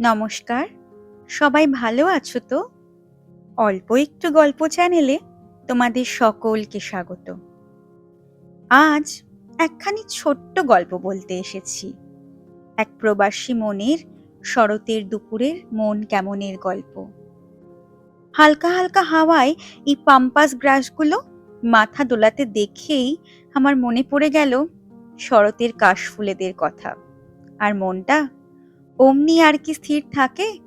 নমস্কার। সবাই ভালো আছো তো? অল্প একটু গল্প চ্যানেলে তোমাদের সকলকে স্বাগত। আজ একখানি ছোট্ট গল্প বলতে এসেছি। এক প্রবাসী মনের শরতের দুপুরের মন কেমনের গল্প। হালকা হালকা হাওয়ায় এই পাম্পাস গ্রাসগুলো মাথা দোলাতে দেখেই আমার মনে পড়ে গেল শরতের কাশফুলেদের কথা। আর মনটা অমনি আর কি স্থির থাকে?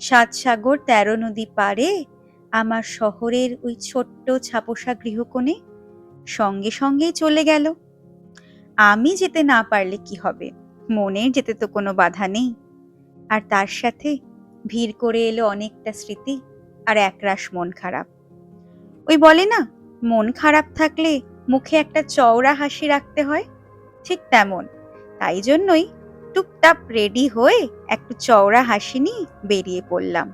সাত সাগর তেরো নদী পারে আমার শহরের ওই ছোট্ট ছাপোষা গৃহকোণে সঙ্গে সঙ্গেই চলে গেল। আমি যেতে না পারলে কি হবে? মনের যেতে তো কোনো বাধা নেই। আর তার সাথে ভিড় করে এলো অনেকটা স্মৃতি আর একরাশ মন খারাপ। ওই বলে না, মন খারাপ থাকলে মুখে একটা চওড়া হাসি রাখতে হয়? ঠিক তেমন। তাই জন্যই টুকটাপ রেডি হয়ে একটু চওড়া হাসি নিয়ে বেরিয়ে পড়লাম।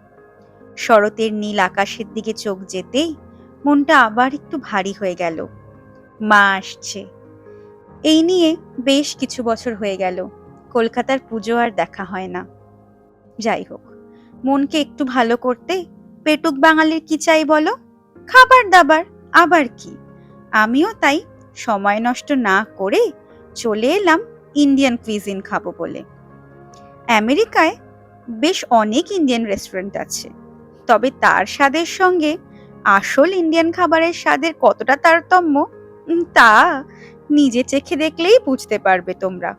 শরতের নীল আকাশের দিকে চোখ যেতেই মনটা আবার একটু ভারী হয়ে গেল। মা আসছে। এই নিয়ে বেশ কিছু বছর হয়ে গেল। কলকাতার পুজো আর দেখা হয় না। যাই হোক, মনকে একটু ভালো করতে পেটুক বাঙালির কি চাই বলো? খাবার দাবার, আবার কি? আমিও তাই সময় নষ্ট না করে চলে এলাম ইন্ডিয়ান কুইজিন খাব বলে। আমেরিকায় বেশ অনেক ইন্ডিয়ান রেস্টুরেন্ট আছে। তবে তার স্বাদের সঙ্গে আসল ইন্ডিয়ান খাবারের স্বাদের কতটা তারতম্য তা নিজে চেখে দেখলেই বুঝতে পারবে তোমরা।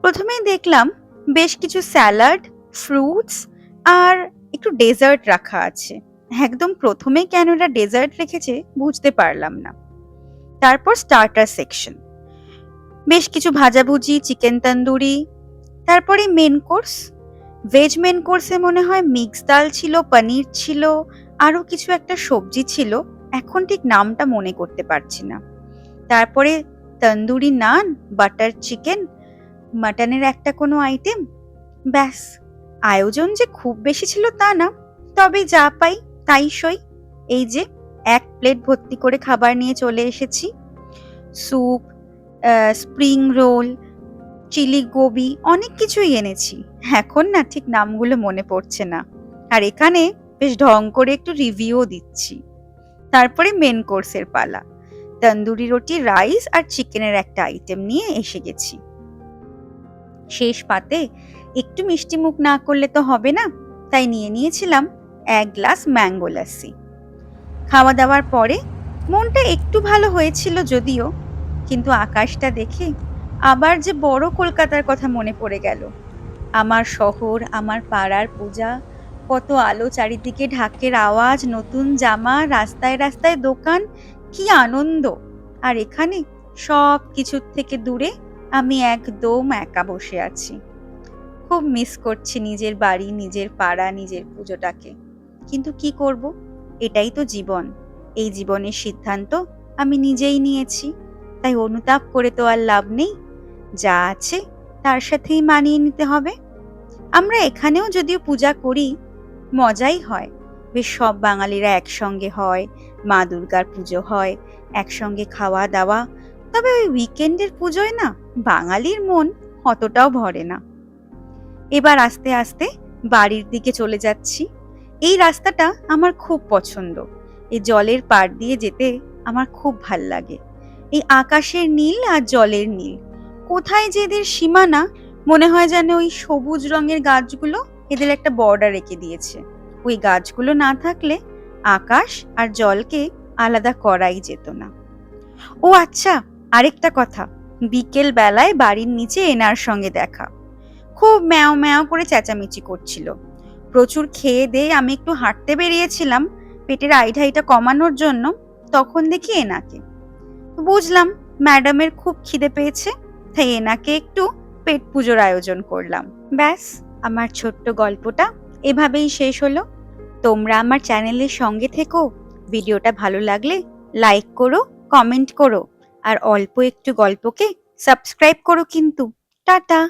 প্রথমেই দেখলাম বেশ কিছু স্যালাড, ফ্রুটস আর একটু ডেজার্ট রাখা আছে। একদম প্রথমে কেন ডেজার্ট রেখেছে বুঝতে পারলাম না। তারপর স্টার্টার সেকশন বেশ কিছু ভাজাভুজি চিকেন তন্দুরি তারপরে মেন কোর্স ভেজ মেন কোর্সে মনে হয় মিক্স ডাল ছিল, পনির ছিল, আরও কিছু একটা সবজি ছিল, এখন ঠিক নামটা মনে করতে পারছি না। তারপরে তন্দুরি নান বাটার চিকেন মাটনের একটা কোনো আইটেম ব্যাস। আয়োজন যে খুব বেশি ছিল তা না, তবে যা পাই তাই সই। এই যে, এক প্লেট ভর্তি করে খাবার নিয়ে চলে এসেছি। Soup spring roll chilli gobi অনেক কিছুই এনেছি। এখন না ঠিক নামগুলো মনে পড়ছে না। আর এখানে বেশ ঢং করে একটু রিভিউও দিচ্ছি। তারপরে মেন কোর্সের পালা। তন্দুরি রুটি রাইস আর চিকেনের একটা আইটেম নিয়ে এসে গেছি। শেষ পাতে একটু মিষ্টি মুখ না করলে তো হবে না। তাই নিয়ে নিয়েছিলাম এক গ্লাস ম্যাঙ্গো লাসি খাওয়া দাওয়ার পরে মনটা একটু ভালো হয়েছিল যদিও কিন্তু আকাশটা দেখে আবার যে বড় কলকাতার কথা মনে পড়ে গেল। আমার শহর, আমার পাড়ার পূজা, কত আলো চারিদিকে ঢাকের আওয়াজ, নতুন জামা, রাস্তায় রাস্তায় দোকান, কি আনন্দ! আর এখানে সব কিছুর থেকে দূরে আমি একদম একা বসে আছি। খুব মিস করছি নিজের বাড়ি, নিজের পাড়া, নিজের পুজোটাকে। কিন্তু কি করব? এটাই তো জীবন। এই জীবনের সিদ্ধান্ত আমি নিজেই নিয়েছি। তাই অনুতাপ করে তো আর লাভ নেই। যা আছে তার সাথেই মানিয়ে নিতে হবে। আমরা এখানেও যদিও পূজা করি, মজাই হয়। বেশ সব বাঙালিরা একসঙ্গে হয়, মা দুর্গার পুজো হয়, একসঙ্গে খাওয়া দাওয়া তবে ওই উইকেন্ডের পুজোয় না, বাঙালির মন অতটাও ভরে না। এবার আস্তে আস্তে বাড়ির দিকে চলে যাচ্ছি। এই রাস্তাটা আমার খুব পছন্দ। এই জলের পাড় দিয়ে যেতে আমার খুব ভালো লাগে। এই আকাশের নীল আর জলের নীল। কোথায় যে এদের সীমানা, মনে হয় যেন ওই সবুজ রঙের গাছগুলো এদের একটা বর্ডার রেখে দিয়েছে। ওই গাছগুলো না থাকলে আকাশ আর জলকে আলাদা করাই যেত না। ও আচ্ছা আরেকটা কথা। বিকেল বেলায় বাড়ির নিচে এনার সঙ্গে দেখা। খুব ম্যাও ম্যাও করে চেঁচামেচি করছিল। প্রচুর খেয়ে দিয়ে আমি একটু হাঁটতে বেরিয়েছিলাম। পেটের আইঢাইটা কমানোর জন্য। তখন দেখি এনাকে। বুঝলাম ম্যাডামের খুব খিদে পেয়েছে, তাই এনাকে একটু পেট পুজোর আয়োজন করলাম। ব্যাস, আমার ছোট্ট গল্পটা এভাবেই শেষ হলো। তোমরা আমার চ্যানেলের সঙ্গে থেকো, ভিডিওটা ভালো লাগলে লাইক করো, কমেন্ট করো, আর অল্প একটু গল্পকে সাবস্ক্রাইব করো কিন্তু। টাটা!